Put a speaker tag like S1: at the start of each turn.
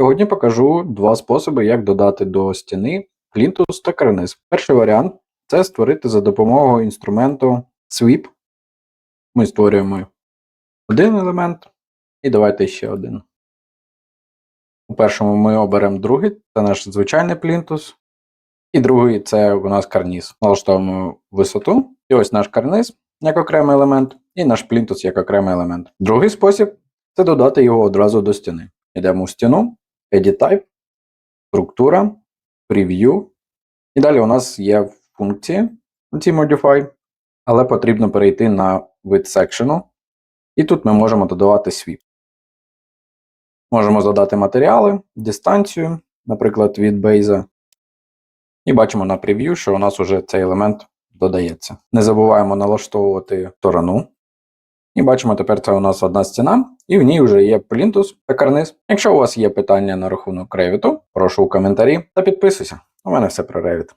S1: Сьогодні покажу два способи, як додати до стіни плінтус та карниз. Перший варіант це створити за допомогою інструменту Sweep. Ми створюємо один елемент і давайте ще один. У першому ми оберемо другий, це наш звичайний плінтус. І другий це у нас карніз. Налаштовуємо висоту. І ось наш карниз як окремий елемент, і наш плінтус як окремий елемент. Другий спосіб це додати його одразу до стіни. Йдемо в стіну, Edit Type, структура, Preview. І далі у нас є функції цій Modify, але потрібно перейти на вид секшену. І тут ми можемо додавати свіп. Можемо задати матеріали, дистанцію, наприклад, від бейза. І бачимо на прев'ю, що у нас вже цей елемент додається. Не забуваємо налаштовувати сторону. І бачимо, тепер це у нас одна стіна, і в ній вже є плінтус та карниз. Якщо у вас є питання на рахунок Revit, прошу у коментарі та підписуйся. У мене все про Revit.